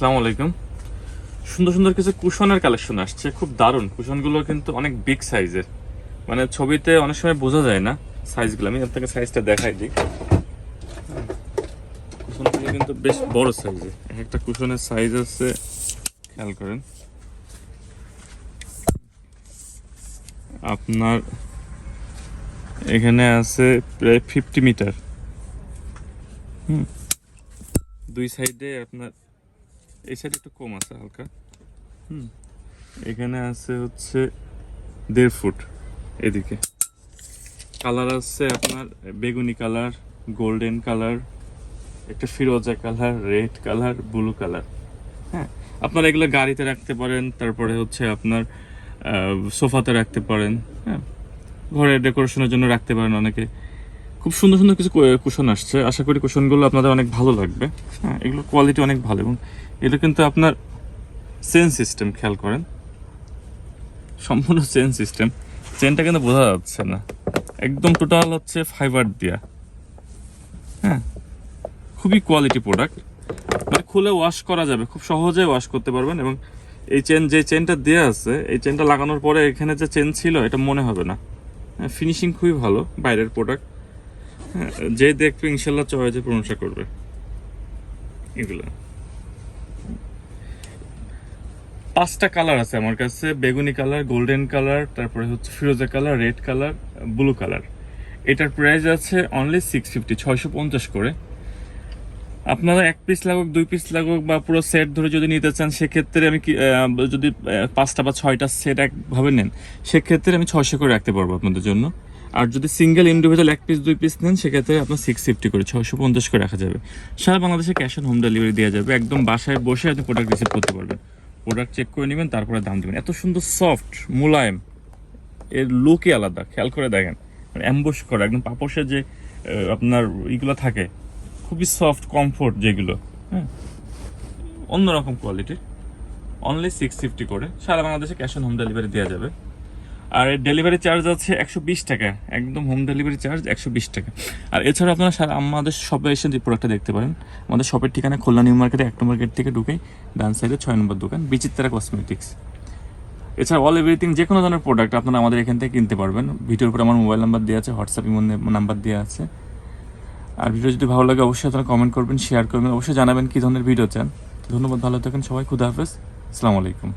আসসালামু আলাইকুম। সুন্দর সুন্দর কিছু কুশনের কালেকশন আসছে, খুব দারুণ। কুশনগুলো কিন্তু অনেক বিগ সাইজের মানে ছবিতে অনেক সময় বোঝা যায় না সাইজগুলো আমি আপনাকে সাইজটা দেখাই দিই। কুশনগুলো কিন্তু বেশ বড় সাইজের এক একটা কুশনের সাইজ আছে, খেয়াল করেন। আপনার এখানে আছে প্রায় ফিফটি মিটার হুম। দুই সাইডে আপনার এই সাইডে একটু কম আছে হালকা। হুম। এখানে আছে হচ্ছে দেড় ফুট এদিকে। কালার আছে আপনার বেগুনি কালার গোল্ডেন কালার একটা ফিরোজা colour red colour blue colour. হ্যাঁ আপনারা এগুলো গাড়িতে রাখতে পারেন তারপরে হচ্ছে আপনার সোফাতে রাখতে পারেন। হ্যাঁ ঘরে ডেকোরেশনের জন্য রাখতে পারেন অনেকে। খুব সুন্দর সুন্দর কিছু কুশন আসছে। আশা করি কুশনগুলো আপনাদের অনেক ভালো লাগবে। হ্যাঁ এগুলো কোয়ালিটি অনেক ভালো এবং এটা কিন্তু আপনার চেন সিস্টেম খেয়াল করেন। সম্পূর্ণ চেন সিস্টেম চেনটা কিন্তু বোঝা যাচ্ছে না। একদম টোটাল হচ্ছে ফাইবার দিয়া। হ্যাঁ খুবই কোয়ালিটি প্রোডাক্ট মানে খুলে ওয়াশ করা যাবে। খুব সহজে ওয়াশ করতে পারবেন এবং এই চেন যে চেনটা দেওয়া আছে, এই চেনটা লাগানোর পরে এখানে যে চেন ছিল, এটা মনে হবে না। ফিনিশিং খুবই ভালো বাইরের প্রোডাক্ট হ্যাঁ যে দেখবে ইনশাল্লাহ চয়েজে প্রশংসা করবে। এগুলো। পাঁচটা কালার আছে আমার কাছে, বেগুনি কালার, গোল্ডেন কালার, তারপরে হচ্ছে ফিরোজা colour, red colour, blue colour. এটার প্রাইস আছে অনলি সিক্স ফিফটি ছয়শো পঞ্চাশ করে। আপনারা এক পিস লাগুক, দুই পিস লাগুক বা পুরো সেট ধরে যদি নিতে চান, সেক্ষেত্রে আমি যদি পাঁচটা বা ছয়টা সেট একভাবে নেন, সেক্ষেত্রে আমি ছয়শো করে রাখতে পারব আপনাদের জন্য। আর যদি সিঙ্গেল ইন্ডিভিজুয়াল এক পিস দুই পিস নেন, সেক্ষেত্রে আপনার সিক্স ফিফটি করে ছশো পঞ্চাশ করে রাখা যাবে। সারা বাংলাদেশে ক্যাশ অন হোম ডেলিভারি দেওয়া যাবে। একদম বাসায় বসে আপনি প্রোডাক্ট রিসিভ করতে পারবেন। প্রোডাক্ট চেক করে নেবেন, তারপরে দাম দেবেন। এত সুন্দর সফট মোলায়েম। এর লুকই আলাদা। খেয়াল করে দেখেন। মানে অ্যাম্বুশ করা, একদম পাপসের যে আপনার ইগুলো থাকে, খুবই সফট কমফোর্ট যেগুলো হ্যাঁ? অন্যরকম কোয়ালিটির অনলি সিক্স ফিফটি করে। সারা বাংলাদেশে ক্যাশ অন হোম ডেলিভারি দেওয়া যাবে। আর এর ডেলিভারি চার্জ আছে একশো বিশ টাকা। একদম হোম ডেলিভারি চার্জ একশো বিশ টাকা। আর এছাড়া আপনারা সারা আমাদের শপে এসে যে প্রোডাক্টটা দেখতে পারেন, আমাদের শপের ঠিকানা খুলনা নিউ মার্কেটে এক নম্বর গেট থেকে ঢুকেই ডান সাইডে ছয় নম্বর দোকান, বিচিত্রা কসমেটিক্স এছাড়া অল এভরিথিং যে কোনো ধরনের প্রোডাক্ট আপনারা আমাদের এখান থেকে কিনতে পারবেন। ভিডিওর উপর আমার মোবাইল নাম্বার দেওয়া আছে হোয়াটসঅ্যাপ নাম্বার দেওয়া আছে। আর ভিডিও যদি ভালো লাগে, অবশ্যই আপনারা কমেন্ট করবেন শেয়ার করবেন, অবশ্যই জানাবেন কী ধরনের ভিডিও চান। ধন্যবাদ, ভালো থাকেন সবাই, খুদা হাফেজ। আসসালামু আলাইকুম।